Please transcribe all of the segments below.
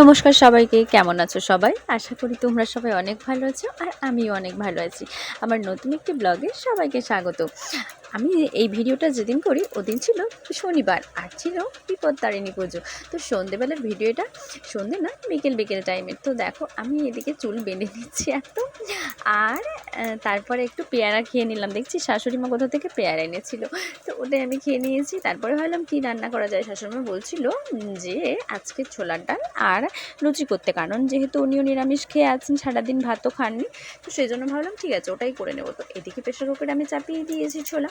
নমস্কার সবাইকে, কেমন আছো সবাই? আশা করি তোমরা সবাই অনেক ভালো আছো আর আমিও অনেক ভালো আছি। আমার নতুন একটি ব্লগে সবাইকে স্বাগত। আমি এই ভিডিওটা যেদিন করি, ওদিন ছিল শনিবার আর ছিল বিপদতারিণী পুজো। তো সন্ধেবেলার ভিডিওটা, সন্ধে না বিকেল বিকেল টাইমের তো দেখো, আমি এদিকে চুল বেঁধে নিচ্ছি একদম আর তারপরে একটু পেয়ারা খেয়ে নিলাম। দেখছি শাশুড়ি মা থেকে পেয়ারা এনেছিল। তো ওটাই আমি খেয়ে নিয়েছি। তারপরে ভাবলাম কি রান্না করা যায়? শাশুড়ি মা বলছিল যে আজকে ছোলার ডাল আর লুচি করতে। কারণ যেহেতু উনিও নিরামিষ খেয়ে আছেন, সারাদিন ভাতও খাননি। তো সেই জন্য ভাবলাম, ঠিক আছে, ওটাই করে নেব। তো এদিকে প্রেশার কুকারে আমি চাপিয়ে দিয়েছি ছোলা।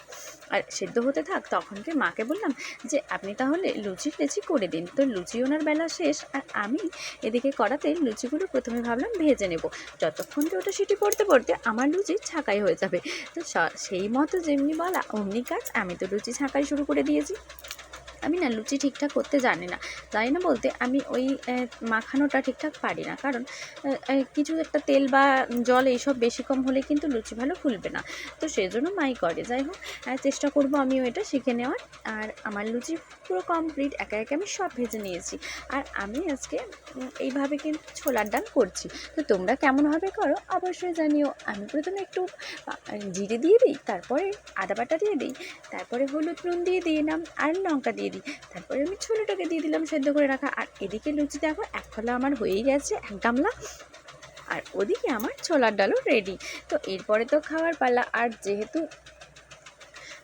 আর সেদ্ধ হতে থাক তখনকে মাকে বললাম যে, আপনি তাহলে লুচি লেচি করে দিন। তো লুচি ওনার বেলা শেষ। আর আমি এদিকে কড়াতে লুচিগুলো প্রথমে ভাবলাম ভেজে নেব। যতক্ষণ যে ওটা সিটি পড়তে পড়তে আমার লুচি ছাঁকাই হয়ে যাবে। তো সেই মতো যেমনি বলা, অমনি কাজ। আমি তো লুচি ছাঁকাই শুরু করে দিয়েছি। আমি না লুচি ঠিকঠাক করতে জানি না। জানি না বলতে আমি ওই মাখানোটা ঠিকঠাক পারি না। কারণ কিছু একটা তেল বা জল এইসব বেশি কম হলে কিন্তু লুচি ভালো ফুলবে না। তো সেই জন্য মাই করে। যাই হোক চেষ্টা করব আমিও এটা শিখে নেওয়ার। আর আমার লুচি পুরো কমপ্লিট একা একা আমি সব ভেজে নিয়েছি। আর আমি আজকে এইভাবে কিন্তু ছোলার ডাল করছি। তো তোমরা কেমনভাবে করো, অবশ্যই জানিও। আমি প্রথমে একটু জিরে দিয়ে দিই, তারপরে আদা বাটা দিয়ে দিই, তারপরে হলুদ নুন দিয়ে দিলাম, আর লঙ্কা দিয়ে দিই তারপরে আমি ছোলাটাকে দিয়ে দিলাম সেদ্ধ করে রাখা। আর এদিকে লুচি দেখো, এক ফলা আমার হয়েই গেছে, এক গামলা। আর ওদিকে আমার ছোলার ডালও রেডি তো এরপরে তো খাওয়ার পালা। আর যেহেতু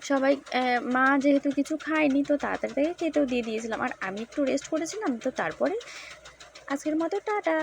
সবাই মা যেহেতু কিছু খায়নি, তো তাড়াতাড়ি তাকে খেতেও দিয়ে দিয়েছিলাম। আর আমি একটু রেস্ট করেছিলাম, তো তারপরে আজকের মতো টাটা।